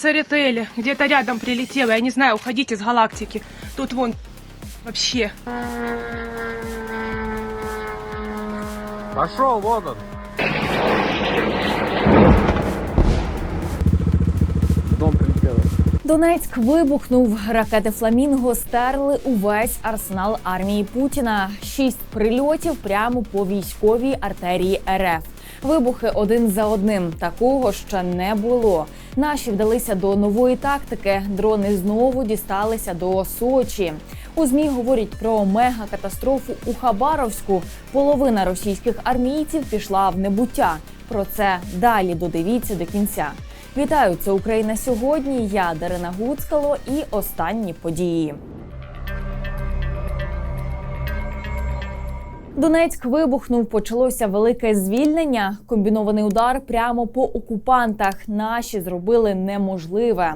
Церетели. Где-то рядом прилетело. Я не знаю, уходите с галактики. Тут вон вообще. Пошел, вот он. Дом прилетел. Донецьк вибухнув. Ракети Фламінго стерли увесь арсенал армії Путіна. Шість прильотів прямо по військовій артерії РФ. Вибухи один за одним. Такого ще не було. Наші вдалися до нової тактики. Дрони знову дісталися до Сочі. У змі говорять про мегакатастрофу у Хабаровську. Половина російських армійців пішла в небуття. Про це далі додивіться до кінця. Вітаю, це Україна сьогодні. Я Дарина Гуцкало і останні події. Донецьк вибухнув. Почалося велике звільнення. Комбінований удар прямо по окупантах. Наші зробили неможливе.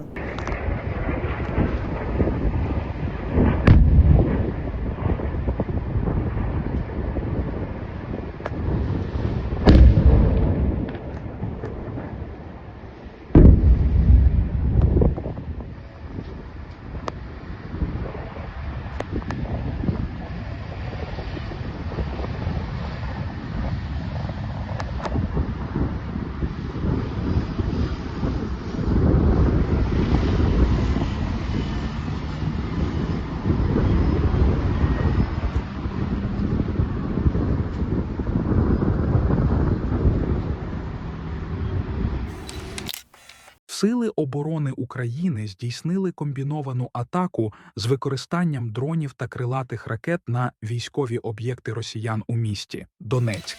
Сили оборони України здійснили комбіновану атаку з використанням дронів та крилатих ракет на військові об'єкти росіян у місті Донецьк.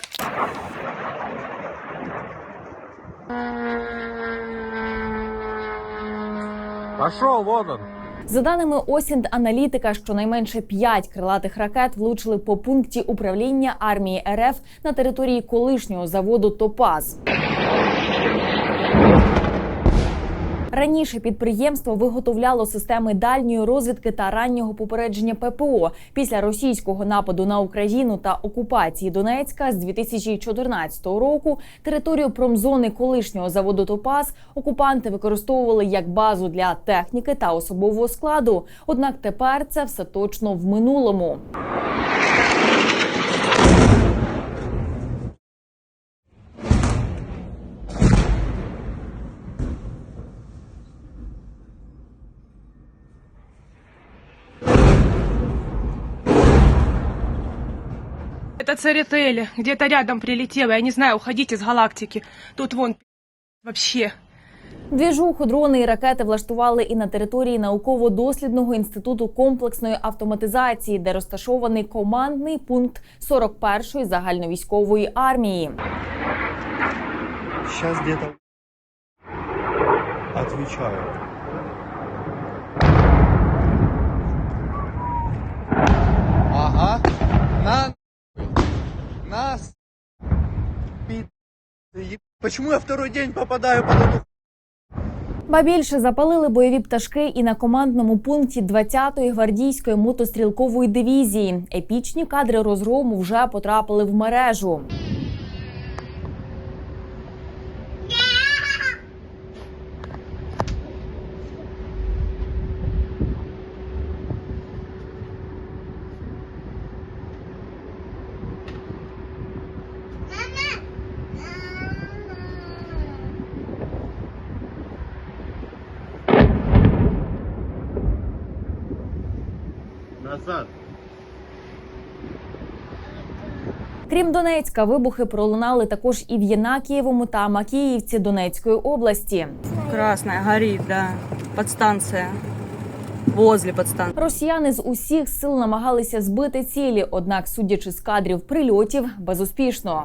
Пошел, вот он. За даними Осінт аналітика, щонайменше п'ять крилатих ракет влучили по пункті управління армії РФ на території колишнього заводу Топаз. Раніше підприємство виготовляло системи дальньої розвідки та раннього попередження ППО після російського нападу на Україну та окупації Донецька з 2014 року. Територію промзони колишнього заводу Топаз окупанти використовували як базу для техніки та особового складу. Однак тепер це все точно в минулому. Это Церетели. Где-то рядом прилетело. Я не знаю, уходите с галактики. Тут вон вообще. Двіжуху дрони і ракети влаштували і на території науково-дослідного інституту комплексної автоматизації, де розташований командний пункт 41-ї загальновійськової армії. Сейчас где-то отвечаю. Ага. На нас. пи- е- Почему я второй день попадаю под эту Ба більше запалили бойові пташки і на командному пункті 20-ї гвардійської мотострілкової дивізії. Епічні кадри розгрому вже потрапили в мережу. Назад? Крім Донецька, вибухи пролунали також і в Єнакієвому та Макіївці Донецької області. Красная горит, да. Подстанция. Возле подстанции. Росіяни з усіх сил намагалися збити цілі, однак, судячи з кадрів прильотів, безуспішно.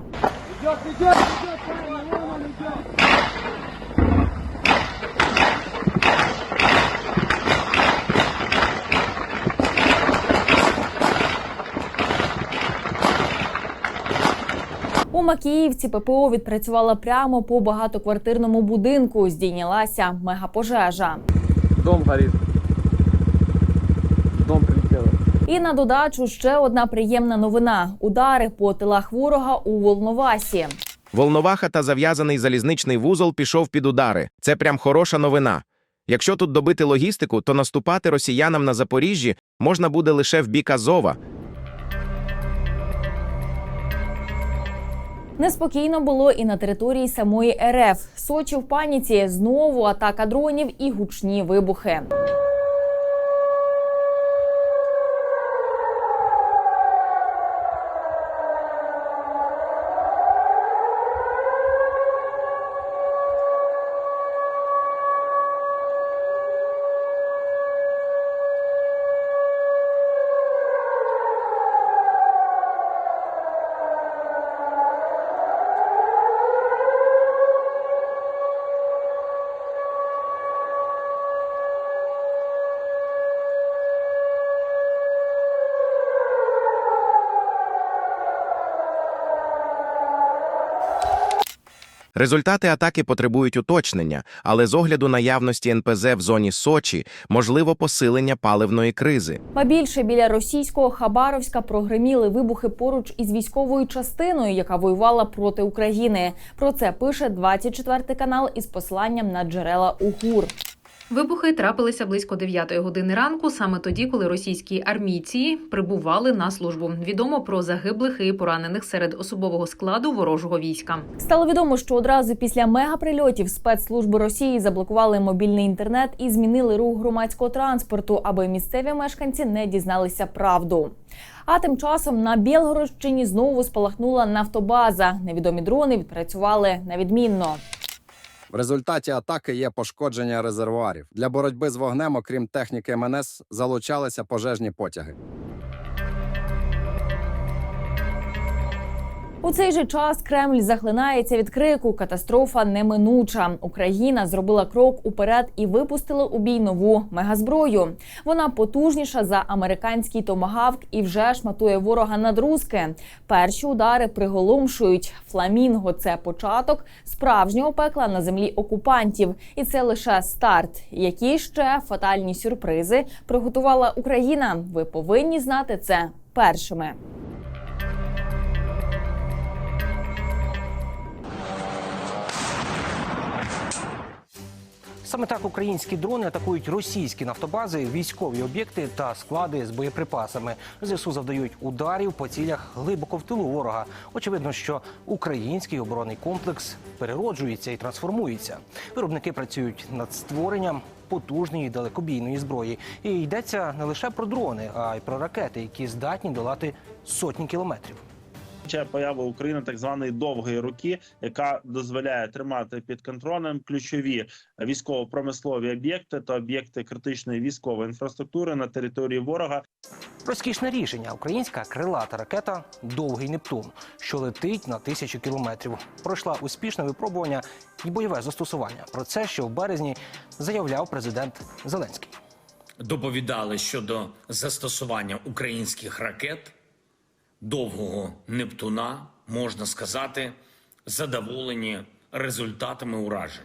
У Макіївці ППО відпрацювала прямо по багатоквартирному будинку. Здійнялася мегапожежа. Дом горит. Дом прилетел. І на додачу ще одна приємна новина: удари по тилах ворога у Волновасі. Волноваха та зав'язаний залізничний вузол пішов під удари. Це прям хороша новина. Якщо тут добити логістику, то наступати росіянам на Запоріжжі можна буде лише в бік Азова. Неспокійно було і на території самої РФ. Сочі в паніці знову атака дронів і гучні вибухи. Результати атаки потребують уточнення, але з огляду наявності НПЗ в зоні Сочі можливо посилення паливної кризи. Ба більше біля російського Хабаровська прогреміли вибухи поруч із військовою частиною, яка воювала проти України. Про це пише 24 канал із посиланням на джерела УГУР. Вибухи трапилися близько 9 години ранку, саме тоді, коли російські армійці прибували на службу. Відомо про загиблих і поранених серед особового складу ворожого війська. Стало відомо, що одразу після мегаприльотів спецслужби Росії заблокували мобільний інтернет і змінили рух громадського транспорту, аби місцеві мешканці не дізналися правду. А тим часом на Білгородщині знову спалахнула нафтобаза. Невідомі дрони відпрацювали на відмінно. В результаті атаки є пошкодження резервуарів. Для боротьби з вогнем, окрім техніки МНС, залучалися пожежні потяги. У цей же час Кремль захлинається від крику. Катастрофа неминуча. Україна зробила крок уперед і випустила у бій нову мегазброю. Вона потужніша за американський томагавк і вже шматує ворога на друзки. Перші удари приголомшують. Фламінго це початок справжнього пекла на землі окупантів, і це лише старт. Які ще фатальні сюрпризи приготувала Україна? Ви повинні знати це першими. Саме так українські дрони атакують російські нафтобази, військові об'єкти та склади з боєприпасами. ЗСУ завдають ударів по цілях глибоко в тилу ворога. Очевидно, що український оборонний комплекс перероджується і трансформується. Виробники працюють над створенням потужної далекобійної зброї. І йдеться не лише про дрони, а й про ракети, які здатні долати сотні кілометрів. Ще поява України так званої довгої руки, яка дозволяє тримати під контролем ключові військово-промислові об'єкти та об'єкти критичної військової інфраструктури на території ворога. Розкішне рішення. Українська крилата ракета Довгий Нептун, що летить на тисячу кілометрів. Пройшла успішне випробування і бойове застосування. Про це ще в березні заявляв президент Зеленський. доповідали щодо застосування українських ракет довгого Нептуна, можна сказати, задоволені результатами уражень.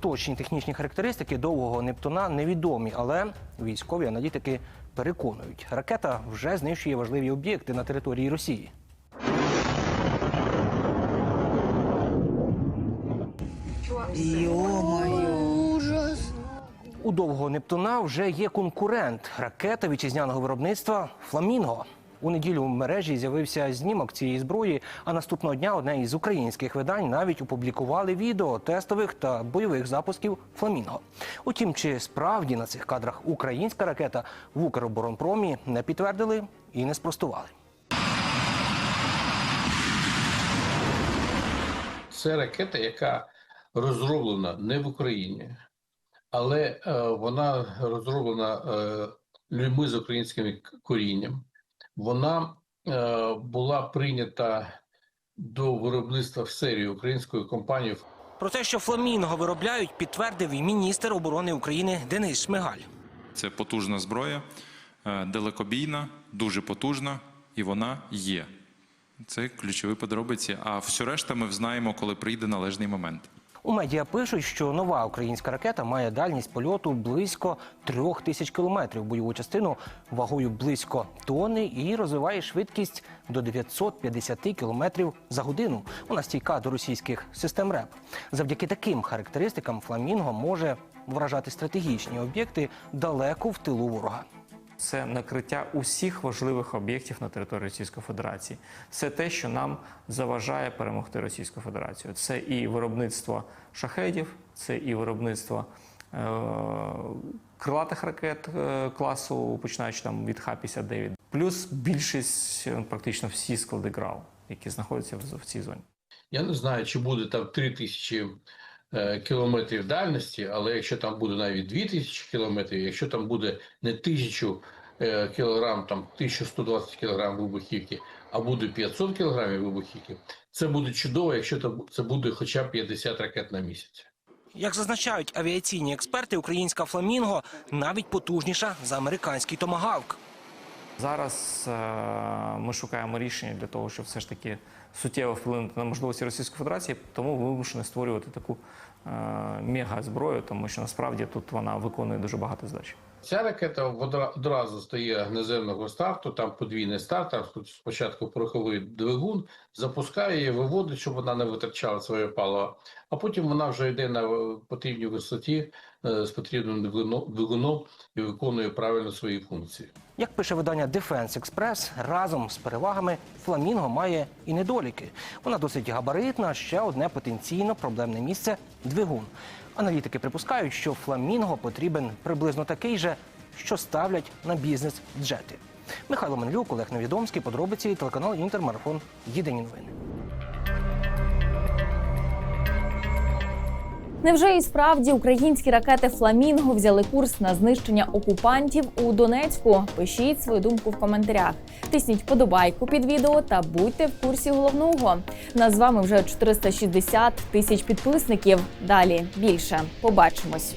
Точні технічні характеристики довгого Нептуна невідомі, але військові аналітики переконують, ракета вже знищує важливі об'єкти на території Росії. У довгого Нептуна вже є конкурент ракета вітчизняного виробництва Фламінго. У неділю в мережі з'явився знімок цієї зброї. А наступного дня одне із українських видань навіть опублікували відео тестових та бойових запусків Фламінго. Утім, чи справді на цих кадрах українська ракета в Укроборонпромі не підтвердили і не спростували. Це ракета, яка розроблена не в Україні, але е, вона розроблена е, людьми з українським корінням. Вона е, була прийнята до виробництва в серію українською компанією Про те, що Фламінго виробляють, підтвердив і міністр оборони України Денис Шмигаль. Це потужна зброя, е, далекобійна, дуже потужна, і вона є. Це ключові подробиці. А всю решта ми знаємо, коли прийде належний момент. У медіа пишуть, що нова українська ракета має дальність польоту близько трьох тисяч кілометрів, бойову частину вагою близько тонни і розвиває швидкість до 950 кілометрів за годину. Вона стійка до російських систем РЕП. Завдяки таким характеристикам Фламінго може вражати стратегічні об'єкти далеко в тилу ворога. Це накриття усіх важливих об'єктів на території Російської Федерації. Це те, що нам заважає перемогти Російську Федерацію. Це і виробництво шахедів, це і виробництво е- крилатих ракет е, класу, починаючи там від Х-59, плюс більшість, е, практично всі склади ГРАУ, які знаходяться в, в цій зоні. Я не знаю, чи буде там 3 тисячі е, кілометрів дальності, але якщо там буде навіть 2 тисячі кілометрів, якщо там буде не тисячу е, кілограм, там 1120 кілограм вибухівки, а буде 500 кілограмів вибухівки, це буде чудово, якщо це буде хоча б 50 ракет на місяць. Як зазначають авіаційні експерти, українська фламінго навіть потужніша за американський томагавк. Зараз е, ми шукаємо рішення для того, щоб все ж таки суттєво вплинути на можливості Російської Федерації, тому вимушені створювати таку е, мега-зброю, тому що насправді тут вона виконує дуже багато задач. Ця ракета одра- одразу стає огнеземного старту, там подвійний старт, там спочатку пороховий двигун, запускає її, виводить, щоб вона не витрачала своє паливо, а потім вона вже йде на е, потрібній висоті е, з потрібним двигуном- і виконує правильно свої функції. Як пише видання Defense Express, разом з перевагами Фламінго має і недоліки. Вона досить габаритна, ще одне потенційно проблемне місце двигун. Аналітики припускають, що Фламінго потрібен приблизно такий же, що ставлять на бізнес джети. Михайло Менлюк, Олег Невідомський, подробиці телеканал Інтермарафон. Єдині новини. Невже і справді українські ракети Фламінго взяли курс на знищення окупантів у Донецьку? Пишіть свою думку в коментарях. Тисніть подобайку під відео та будьте в курсі головного. Нас з вами вже 460 тисяч підписників. Далі більше. Побачимось.